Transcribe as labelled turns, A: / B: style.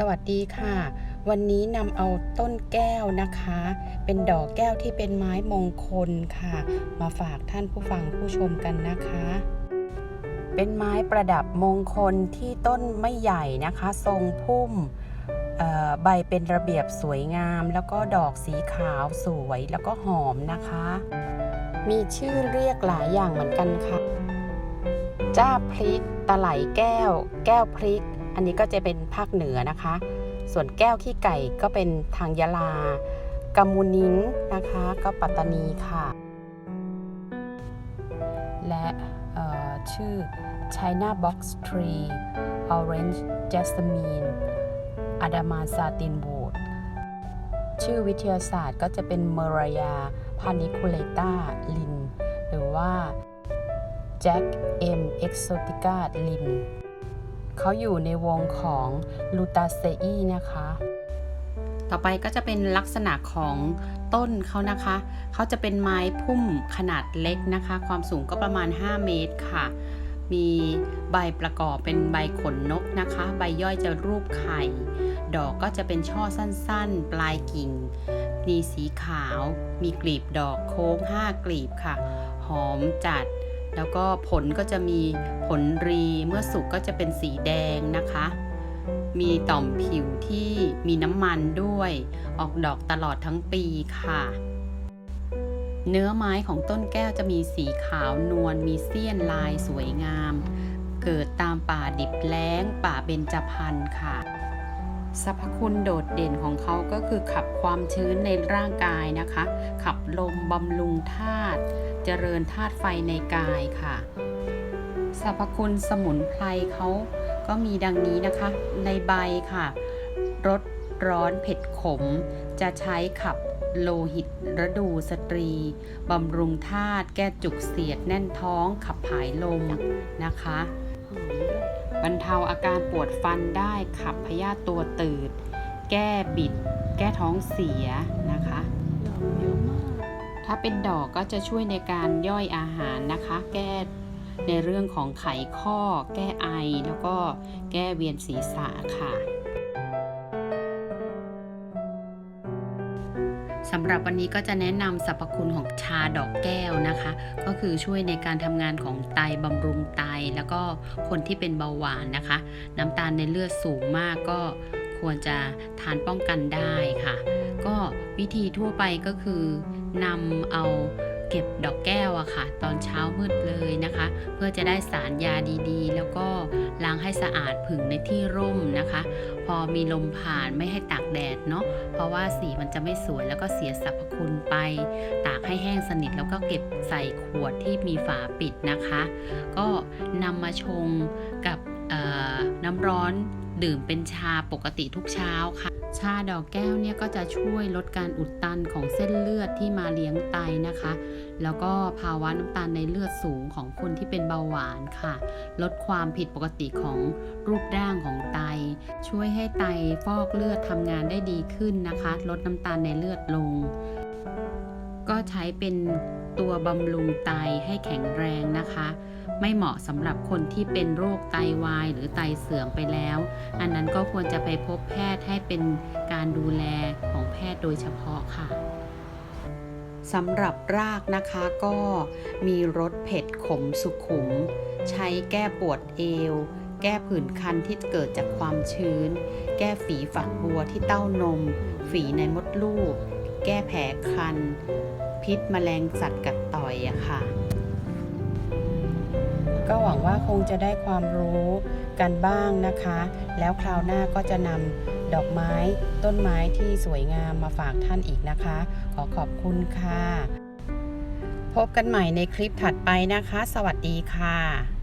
A: สวัสดีค่ะ วันนี้นำเอาต้นแก้วนะคะ เป็นดอกแก้วที่เป็นไม้มงคลค่ะ มาฝากท่านผู้ฟังผู้ชมกันนะคะ เป็นไม้ประดับมงคลที่ต้นไม่ใหญ่นะคะ ทรงพุ่มเอ่อใบเป็นระเบียบสวยงาม แล้วก็ดอกสีขาวสวยแล้วก็หอมนะคะ มีชื่อเรียกหลายอย่างเหมือนกันค่ะ จ้าพริก ตะไหลแก้ว แก้วพริก อันนี้ก็จะเป็นภาคเหนือนะคะ ส่วนแก้วขี้ไก่ก็เป็นทางยะลากำมูนิงนะคะ ก็ปัตตานีค่ะ และชื่อ China Box Tree Orange Jasmine a d a m a n Satin Wood ชื่อวิทยาศาสตร์ก็จะเป็น m e r a y a paniculata lin หรือว่า Jack M Exotica lin เขาอยู่ในวงของลูตาเซอีนะคะ ต่อไปก็จะเป็นลักษณะของต้นเขานะคะ เขาจะเป็นไม้พุ่มขนาดเล็กนะคะ ความสูงก็ประมาณ 5 เมตรค่ะ มีใบประกอบเป็นใบขนนกนะคะ ใบย่อยจะรูปไข่ ดอกก็จะเป็นช่อสั้นๆ ปลายกิ่งมีสีขาว มีกลีบดอกโค้ง 5 กลีบค่ะ หอมจัด แล้วก็ผลก็จะมีผลรีเมื่อสุกก็จะเป็นสีแดงนะคะ มีต่อมผิวที่มีน้ำมันด้วย ออกดอกตลอดทั้งปีค่ะ เนื้อไม้ของต้นแก้วจะมีสีขาวนวลมีเสี้ยนลายสวยงาม เกิดตามป่าดิบแล้งป่าเบญจพรรณค่ะ สรรพคุณโดดเด่นของเขาก็คือขับความชื้นในร่างกายนะคะ ขับลมบำรุงธาตุเจริญธาตุไฟในกายค่ะสรรพคุณสมุนไพรเขาก็มีดังนี้นะคะ ในใบค่ะรสร้อนเผ็ดขม จะใช้ขับโลหิตระดูสตรีบำรุงธาตุแก้จุกเสียดแน่นท้องขับผายลมนะคะ บรรเทาอาการปวดฟันได้ขับพยาธิตัวตืด แก้บิด แก้ท้องเสียนะคะถ้าเป็นดอกก็จะช่วยในการย่อยอาหารนะคะ แก้ในเรื่องของไขข้อ แก้ไอ แล้วก็แก้เวียนศีรษะค่ะ สำหรับวันนี้ก็จะแนะนำสรรพคุณของชาดอกแก้วนะคะ ก็คือช่วยในการทำงานของไตบำรุงไต แล้วก็คนที่เป็นเบาหวานนะคะ น้ำตาลในเลือดสูงมากก็ควรจะทานป้องกันได้ค่ะ ก็วิธีทั่วไปก็คือนำเอา เก็บดอกแก้วอะค่ะ ตอนเช้ามืดเลยนะคะ เพื่อจะได้สารยาดีๆ แล้วก็ล้างให้สะอาดผึ่งในที่ร่มนะคะ พอมีลมผ่านไม่ให้ตากแดดเนาะเพราะว่าสีมันจะไม่สวยแล้วก็เสียสรรพคุณไป ตากให้แห้งสนิทแล้วก็เก็บใส่ขวดที่มีฝาปิดนะคะ ก็นำมาชงกับน้ำร้อนดื่มเป็นชาปกติทุกเช้าค่ะ ชาดอกแก้วเนี่ยก็จะช่วยลดการอุดตันของเส้นเลือดที่มาเลี้ยงไตนะคะ แล้วก็ภาวะน้ำตาลในเลือดสูงของคนที่เป็นเบาหวานค่ะ ลดความผิดปกติของรูปร่างของไต ช่วยให้ไตฟอกเลือดทำงานได้ดีขึ้นนะคะ ลดน้ำตาลในเลือดลง ก็ใช้เป็นตัวบำรุงไตให้แข็งแรงนะคะ ไม่เหมาะสำหรับคนที่เป็นโรคไตวาย หรือไตเสื่อมไปแล้ว อันนั้นก็ควรจะไปพบแพทย์ให้เป็นการดูแลของแพทย์โดยเฉพาะค่ะสำหรับรากนะคะก็มีรสเผ็ดขมสุขุม ใช้แก้ปวดเอว แก้ผื่นคันที่เกิดจากความชื้น แก้ฝีฝักบัวที่เต้านม ฝีในมดลูก แก้แผลคัน พิษแมลงสัตว์กัดต่อยอะค่ะ ก็หวังว่าคงจะได้ความรู้กันบ้างนะคะ แล้วคราวหน้าก็จะนำดอกไม้ต้นไม้ที่สวยงามมาฝากท่านอีกนะคะ ขอขอบคุณค่ะ พบกันใหม่ในคลิปถัดไปนะคะ สวัสดีค่ะ